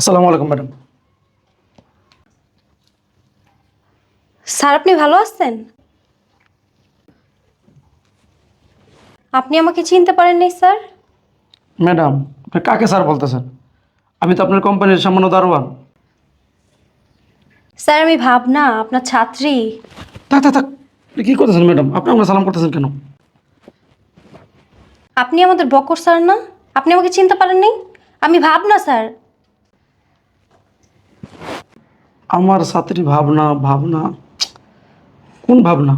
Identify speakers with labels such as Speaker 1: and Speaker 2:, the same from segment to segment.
Speaker 1: আসসালামু আলাইকুম madam.
Speaker 2: Sir আপনি ভালো আছেন? আপনি আমাকে চিনতে পারেননি স্যার?
Speaker 1: ম্যাডাম আপনি কাকে স্যার বলতেছেন? আমি তো আপনার কোম্পানির সামান্য দারোয়ান।
Speaker 2: স্যার আমি ভাবনা আপনার ছাত্রী।
Speaker 1: থাক থাক থাক আপনি কী করতেছেন ম্যাডাম? আপনি আমরা সালাম করতেছেন কেন?
Speaker 2: আপনি আমাদের বকর স্যার না? আপনি আমাকে চিনতে পারেননি? আমি ভাবনা স্যার।
Speaker 1: আমার ছাত্রী ভাবনা ভাবনা কোন ভাবনা?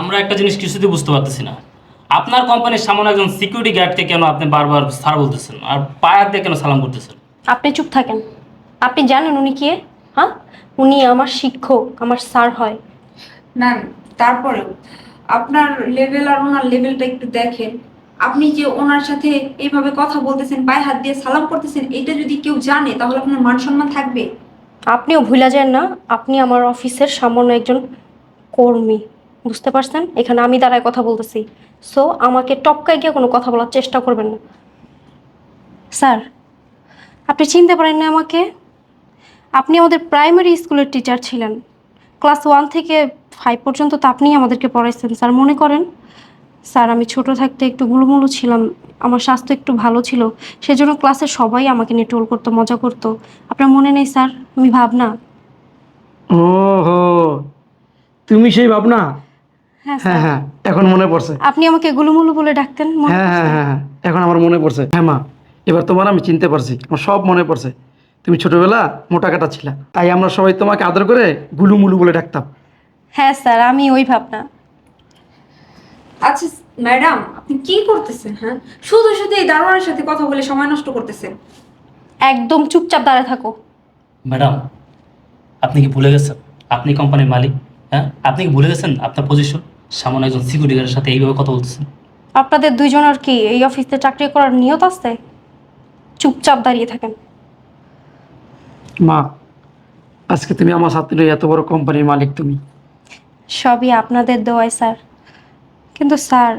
Speaker 3: আমরা একটা জিনিস কিছুতেই বুঝতে পারতেছি না। আপনার কোম্পানির সামনে একজন সিকিউরিটি গার্ডকে কেন আপনি বারবার স্যার বলতেছেন? আর পায়ার দিয়ে কেন সালাম করতেছেন?
Speaker 2: আপনি চুপ থাকেন। আপনি জানেন উনি কে? হ্যাঁ? উনি আমার শিক্ষক আমার স্যার হয়।
Speaker 4: ম্যাম তারপরেও আপনার লেভেল আর ওনার লেভেলটা একটু দেখেন। আপনি যে ওনার সাথে এইভাবে কথা বলতেছেন পায়ে হাত দিয়ে সালাম করতেছেন এটা যদি কেউ জানে তাহলে আপনার মান সম্মান থাকবে।
Speaker 2: আপনিও ভুলা যান না, আপনি আমার অফিসের সামান্য একজন কর্মী, বুঝতে পারছেন? এখানে আমি দাঁড়ায় কথা বলতেছি। সো আমাকে টপকায় গিয়ে কোনো কথা বলার চেষ্টা করবেন না। স্যার, আপনি চিনতে পারেন না আমাকে? আপনি আমাদের প্রাইমারি স্কুলের টিচার ছিলেন। ক্লাস ওয়ান থেকে ফাইভ পর্যন্ত তো আপনিই আমাদেরকে পড়াইছেন, স্যার, মনে করেন? স্যার আমি ছোট থাকতে একটু গুলুমুলু ছিলাম আমার স্বাস্থ্য একটু ভালো ছিল সেজন্য ক্লাসে সবাই আমাকে নিয়ে টোল করতো মজা করতো। আপনার মনে নেই স্যার? আমি ভাবনা।
Speaker 1: ও হো তুমি সেই ভাবনা?
Speaker 2: হ্যাঁ
Speaker 1: হ্যাঁ
Speaker 2: স্যার।
Speaker 1: হ্যাঁ এখন মনে পড়ছে।
Speaker 2: আপনি আমাকে গুলুমুলু বলে ডাকতেন মনে
Speaker 1: হ্যাঁ হ্যাঁ হ্যাঁ হ্যাঁ, এখন আমার মনে পড়ছে। হ্যাঁ মা এবার তোমার আমি চিনতে পারছি আমার সব মনে পড়ছে। তুমি ছোটবেলা মোটা কাটা ছিলা তাই আমরা সবাই তোমাকে আদর করে গুলুমুলু বলে ডাকতাম।
Speaker 2: হ্যাঁ স্যার আমি ওই ভাবনা।
Speaker 4: আচ্ছা ম্যাডাম আপনি কি করতেছেন হ্যাঁ? শুধু শুধু এই দারোয়ানের সাথে কথা বলে সময় নষ্ট করতেছেন।
Speaker 2: একদম চুপচাপ দাঁড়ায় থাকো।
Speaker 3: ম্যাডাম আপনি কি ভুলে গেছেন? আপনি কোম্পানির মালিক হ্যাঁ? আপনি কি ভুলে গেছেন আপনার পজিশন সামনে একজন সিকিউরিটি গার্ডের সাথে এইভাবে কথা বলতেছেন।
Speaker 2: আপনাদের দুইজনের কি এই অফিসে চাকরি করার নিয়ত আছে? চুপচাপ দাঁড়িয়ে থাকেন।
Speaker 1: মা আজকে তুমি আমার সাথে এত বড় কোম্পানির মালিক তুমি।
Speaker 2: সবই আপনাদের দোয়ায় স্যার। কিন্তু স্যার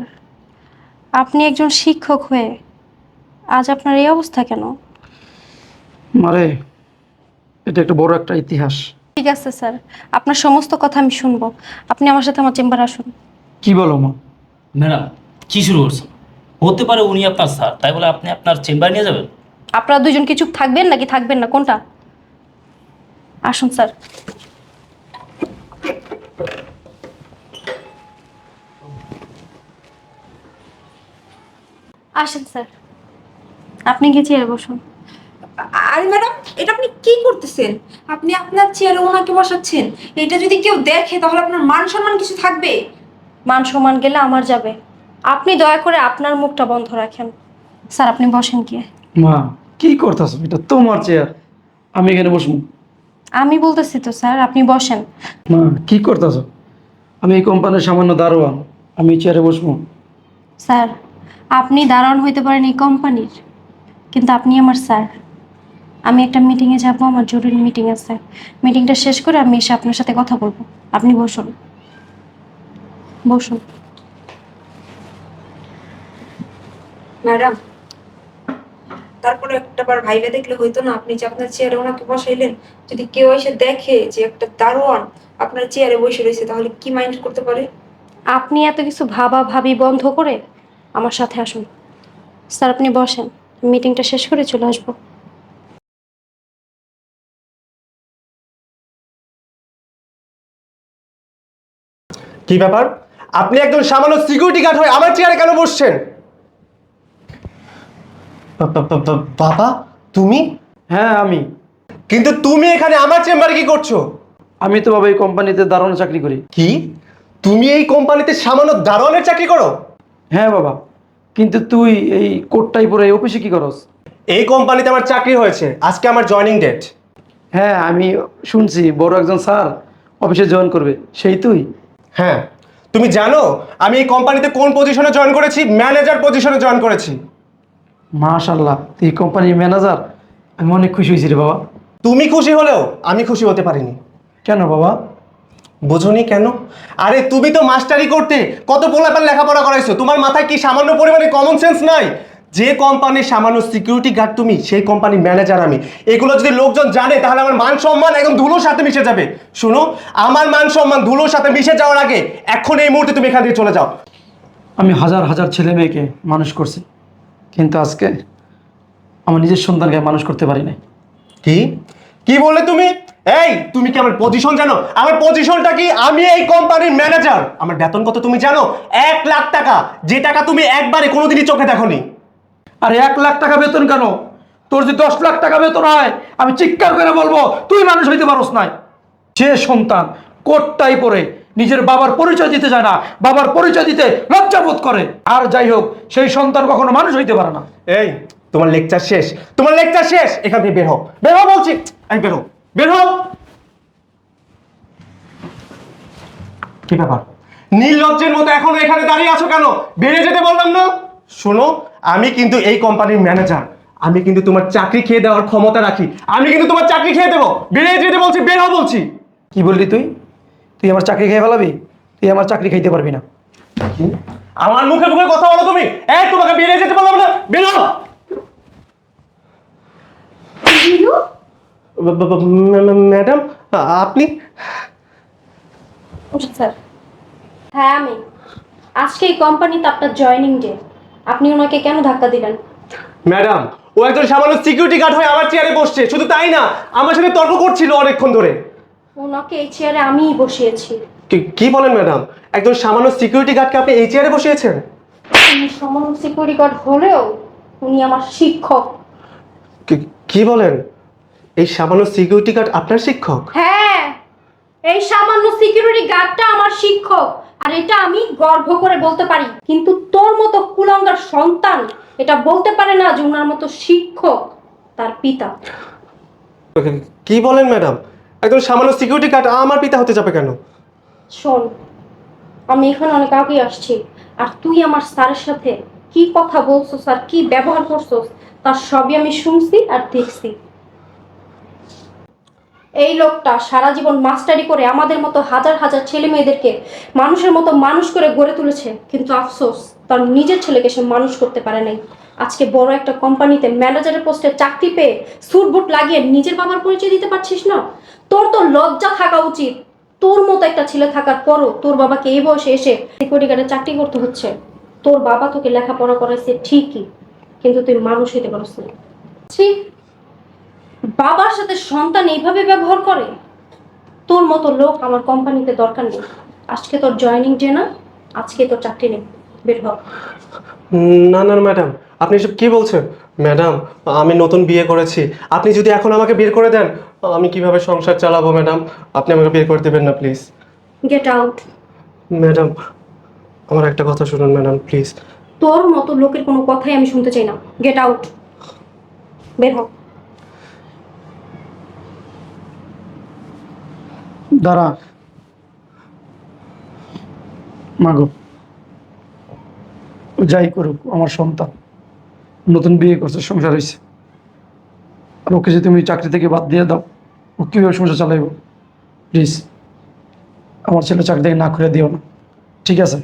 Speaker 2: আপনি একজন শিক্ষক হয়ে আজ আপনার এই অবস্থা কেন?
Speaker 1: মারে এটা একটা বড় একটা ইতিহাস।
Speaker 2: ঠিক আছে স্যার আপনার সমস্ত কথা আমি শুনব। আপনি আমার সাথে আমার চেম্বারে আসুন।
Speaker 1: কি বলো মা?
Speaker 3: ম্যাডাম কি শুরু করছেন? হতে পারে উনি আপনার স্যার তাই বলে আপনি আপনার চেম্বার নিয়ে যাবেন?
Speaker 2: আপনারা দুজন কি চুপ থাকবেন নাকি থাকবেন না? কোনটা? আসুন স্যার। আসেন স্যার। আপনি গিয়ে চেয়ারে বসুন।
Speaker 4: আরে ম্যাডাম এটা আপনি কি করতেছেন? আপনি আপনার চেয়ারে ওনাকে বসাচ্ছেন। এটা যদি কেউ দেখে তাহলে আপনার মান সম্মান কিছু থাকবে?
Speaker 2: মান সম্মান গেলে আমার যাবে। আপনি দয়া করে আপনার মুখটা বন্ধ রাখেন। স্যার আপনি বসেন গিয়ে।
Speaker 1: মা কি করতেছো? এটা তোমার চেয়ার। আমি এখানে বসবো।
Speaker 2: আমি বলতেছি তো স্যার আপনি বসেন।
Speaker 1: মা কি করতেছো? আমি এই কোম্পানির সামান্য দারোয়ান। আমি চেয়ারে বসবো।
Speaker 2: স্যার আপনি দারোয়ান হইতে পারেন এই কোম্পানির। কিন্তু আপনি আমার স্যার। আমি একটা মিটিংয়ে যাব আমার জরুরি মিটিং আছে। মিটিংটা শেষ করে আমি এসে আপনার সাথে কথা বলব। আপনি বসুন। বসুন।
Speaker 4: ম্যাডাম তারপরে একটা বার ভাইবে দেখলে হইতো না আপনি যে আপনার চেয়ারে ওনাকে বসাইলেন। যদি কেউ এসে দেখে যে একটা দারোয়ান আপনার চেয়ারে বসে রয়েছে তাহলে কি মাইন্ড করতে পারে?
Speaker 2: আপনি এত কিছু ভাবা ভাবি বন্ধ করে আমার সাথে আসুন। স্যার আপনি বসেন। মিটিংটা শেষ করে চলে আসব।
Speaker 5: কি ব্যাপার? আপনি একজন সামান্য সিকিউরিটি গার্ড হয়ে আমার চেয়ারে কেন বসছেন? বাবা তুমি?
Speaker 1: হ্যাঁ আমি।
Speaker 5: কিন্তু তুমি এখানে আমার চেম্বারে কি করছ?
Speaker 1: আমি তো বাবা এই কোম্পানিতে দারোয়ান চাকরি করি।
Speaker 5: কি? তুমি এই কোম্পানিতে সামান্য দারোয়ানের চাকরি করো?
Speaker 1: হ্যাঁ বাবা। কিন্তু তুই এই কোটটাই পরে এই অফিসে কি করস?
Speaker 5: এই কোম্পানিতে আমার চাকরি হয়েছে। আজকে আমার জয়েনিং ডেট
Speaker 1: হ্যাঁ আমি শুনছি বড় একজন স্যার অফিসে জয়েন করবে। সেই তুই?
Speaker 5: হ্যাঁ। তুমি জানো আমি এই কোম্পানিতে কোন পজিশনে জয়েন করেছি? ম্যানেজার পজিশনে জয়েন করেছি।
Speaker 1: মাশাল্লাহ তুই কোম্পানির ম্যানেজার আমি অনেক খুশি হয়েছি রে বাবা।
Speaker 5: তুমি খুশি হলেও আমি খুশি হতে পারিনি।
Speaker 1: কেন বাবা?
Speaker 5: বোঝনি কেন? আরে তুমি তো মাস্টারি করতে কত পোলাপান লেখাপড়া করাইছো? তোমার মাথায় কি সামান্য পরিমাণে কমন সেন্স নাই? যে কোম্পানির সামান্য সিকিউরিটি গার্ড তুমি সেই কোম্পানির ম্যানেজার আমি। এগুলো যদি লোকজন জানে তাহলে আমার মান সম্মান একদম ধুলোর সাথে মিশে যাবে। শুনো আমার মান সম্মান ধুলোর সাথে মিশে যাওয়ার আগে এখন এই মুহূর্তে তুমি এখান থেকে চলে যাও।
Speaker 1: আমি হাজার হাজার ছেলে মেয়েকে মানুষ করছি কিন্তু আজকে আমার নিজের সন্তানকে মানুষ করতে পারি নাই।
Speaker 5: কি? কি বললে তুমি? এই তুমি কি আমার পজিশন জানো? আমার পজিশনটা কি? আমি এই কোম্পানির ম্যানেজার আমার বেতন কত তুমি জানো? এক লাখ টাকা। যে টাকা তুমি একবারে কোনোদিনই চোখে দেখোনি।
Speaker 1: আর এক লাখ টাকা বেতন কেন? তোর যদি দশ লাখ টাকা বেতন হয় আমি চিৎকার করে বলব তুই মানুষ হইতে পারস নাই। যে সন্তান কোটটাই পরে নিজের বাবার পরিচয় দিতে যায় না বাবার পরিচয় দিতে লজ্জাবোধ করে। আর যাই হোক সেই সন্তান কখনো মানুষ হইতে পারে না।
Speaker 5: এই তোমার লেকচার শেষ। তোমার লেকচার শেষ। এখান থেকে বের হও। বের হও বলছি। এই বের হও। বের হও। কি ব্যাপার? নির্লজ্জের মতো এখনও এখানে দাঁড়িয়ে আছো কেন? বেরিয়ে যেতে বললাম না। শোনো আমি কিন্তু এই কোম্পানির ম্যানেজার আমি কিন্তু তোমার চাকরি খেয়ে দেওয়ার ক্ষমতা রাখি। আমি কিন্তু তোমার চাকরি খেয়ে দেবো। বেরিয়ে যেতে বলছি বের হও বলছি।
Speaker 1: কি বললি তুই? তুই আমার চাকরি খেয়ে ফেলাবি? তুই আমার চাকরি খাইতে পারবি না।
Speaker 5: আমার মুখে মুখে কথা বলো তুমি। এই তোমাকে বেরিয়ে যেতে বললাম না। বের ম্যাডাম আপনি?
Speaker 2: স্যার। হ্যাঁ আমি। আজকে এই কোম্পানিতে আপনার জয়েনিং ডে। আপনি ওনাকে কেন ধাক্কা দিলেন?
Speaker 5: ম্যাডাম ও একজন সামান্য সিকিউরিটি গার্ড হয়ে আমার চেয়ারে বসছে। শুধু তাই না আমার সাথে তর্ক করছিল অনেকক্ষণ ধরে।
Speaker 2: ওনাকে এই চেয়ারে আমিই বসিয়েছি।
Speaker 5: কি- কি বলেন ম্যাডাম? একজন সামান্য সিকিউরিটি গার্ডকে আপনি এই চেয়ারে বসিয়েছেন?
Speaker 2: উনি সামান্য সিকিউরিটি গার্ড হলেও উনি আমার শিক্ষক।
Speaker 5: কি বলেন? এই সামান্য সিকিউরিটি গার্ড আপনার শিক্ষক?
Speaker 2: হ্যাঁ এই সামান্য সিকিউরিটি গার্ডটা আমার শিক্ষক আর এটা আমি গর্ব করে বলতে পারি। কিন্তু তোর মতো কুলাঙ্গার সন্তান এটা বলতে পারে না যে ওনার মতো শিক্ষক তার পিতা।
Speaker 5: কি বলেন ম্যাডাম? একজন সামান্য সিকিউরিটি গার্ড আমার পিতা হতে যাবে কেন?
Speaker 2: শোন আমি এখানে অনেক আগেই আসছি আর তুই আমার স্যারের সাথে কি কথা বলছো স্যার কি ব্যবহার করছ তার সবই আমি শুনছি আর দেখছি। এই লোকটা সারা জীবন মাস্টারি করে আমাদের মতো হাজার হাজার ছেলে মেয়েদেরকে মানুষের মতো মানুষ করে গড়ে তুলেছে। কিন্তু আফসোস, তার নিজের ছেলেকে সে মানুষ করতে পারে নাই। আজকে বড় একটা কোম্পানিতে ম্যানেজারের পোস্টে চাকরি পেয়ে স্যুট বুট লাগিয়ে নিজের বাবার পরিচয় দিতে পারছিস না? তোর তো লজ্জা থাকা উচিত। তোর মতো একটা ছেলে থাকার পরও তোর বাবাকে এই বয়সে এসে সিকিউরিটি গার্ডে চাকরি করতে হচ্ছে। তোর বাবা তোকে লেখাপড়া করাইছে ঠিকই, কিন্তু তুই মানুষ হইতে পারছ না। ছি বাবার সাথে সন্তান এইভাবে ব্যবহার করে? তোর মতো লোক আমার কোম্পানিতে দরকার নেই। আজকে তোর জয়েনিং ডে না আজকে তোর চাকরি নেই। বের হ।
Speaker 5: না না ম্যাডাম আপনি এসব কি বলছেন? ম্যাডাম আমি নতুন বিয়ে করেছি। আপনি যদি এখন আমাকে বের করে দেন আমি কীভাবে সংসার চালাবো ম্যাডাম? আপনি আমাকে বের করে দেবেন না প্লিজ।
Speaker 2: গেট আউট
Speaker 5: ম্যাডাম আমার একটা কথা শুনুন ম্যাডাম প্লিজ।
Speaker 2: তোর মতো লোকের কোনো কথাই আমি শুনতে চাই না। গেট আউট বের হ।
Speaker 1: দাঁড়া। মাগো যাই করুক, আমার সন্তান নতুন বিয়ে করছে, সংসার হয়েছে আর ওকে যদি তুমি চাকরি থেকে বাদ দিয়ে দাও, ও কীভাবে সংসার চালাইব? প্লিজ আমার ছেলে চাকরি থেকে না করে দিও না। ঠিক আছে?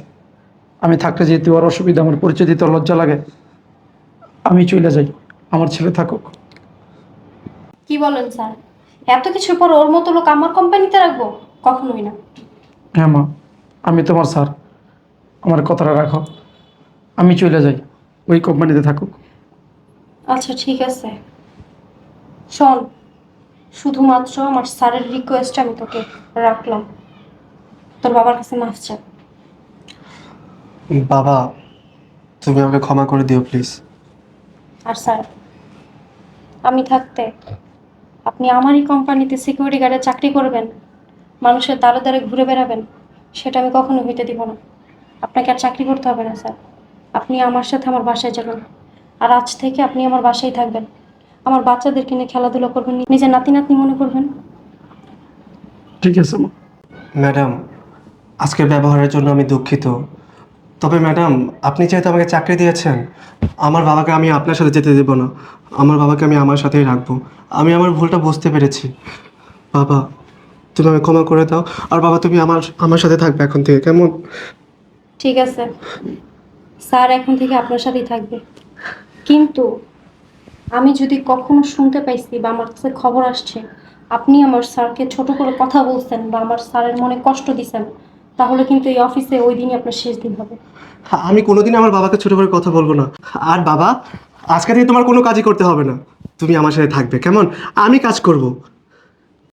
Speaker 1: আমি থাকলে যেহেতু আর অসুবিধা, আমার পরিচয় দিতে লজ্জা লাগে। আমি চলে যাই, আমার ছেলে থাকুক।
Speaker 2: কি বলেন স্যার? এত কিছুর পর ওর মতো লোক আমার কোম্পানিতে রাখব? কখনোই না।
Speaker 1: হ্যাঁ মা আমি তোমার স্যার। আমার কথাটা রাখো। আমি চলে যাই। ওই কোম্পানিতে থাকুক।
Speaker 2: আচ্ছা ঠিক আছে। শোন শুধুমাত্র আমার স্যারের রিকোয়েস্ট আমি তোকে রাখলাম। তোর বাবার কাছে মাফ চা
Speaker 5: বাবা তুমি আমাকে ক্ষমা করে দিও প্লিজ।
Speaker 2: আর স্যার আমি থাকতে আপনি আমারই কোম্পানিতে সিকিউরিটি গার্ডে চাকরি করবেন মানুষের দ্বারে দ্বারে ঘুরে বেড়াবেন সেটা আমি কখনো হইতে দিব না। আপনাকে আর চাকরি করতে হবে না স্যার। আপনি আমার সাথে আমার বাসায় যাবেন আর আজ থেকে আপনি আমার বাসায় থাকবেন। আমার বাচ্চাদেরকে নিয়ে খেলাধুলা করবেন নিজের নাতি নাতনি মনে করবেন।
Speaker 1: ঠিক আছে
Speaker 5: ম্যাডাম আজকের ব্যবহারের জন্য আমি দুঃখিত। তবে ম্যাডাম, আপনি যেহেতু আমাকে চাকরি দিয়েছেন, আমার বাবাকে আমি আপনার সাথে যেতে দেবো না। আমার বাবাকে আমি আমার সাথেই রাখব। আমি আমার ভুলটা বুঝতে পেরেছি। বাবা, তুমি আমাকে ক্ষমা করে দাও। আর বাবা, তুমি আমার আমার সাথে থাকবে এখন থেকে, কেমন?
Speaker 2: ঠিক আছে। স্যার এখন থেকে আপনার সাথেই থাকবে। কিন্তু আমি যদি কখনো শুনতে পাইছি বা আমার কাছে খবর আসছে, আপনি আমার স্যারকে ছোট করে কথা বলছেন বা আমার স্যারের মনে কষ্ট দিছেন তাহলে কিন্তু এই অফিসে ওই দিনই আপনার শেষ দিন হবে।
Speaker 5: আমি কোনোদিন আমার বাবাকে ছোট করে কথা বলব না। আর বাবা, আজকে থেকে তোমার কোনো কাজই করতে হবে না। তুমি আমার সাথে থাকবে, কেমন? আমি কাজ করব।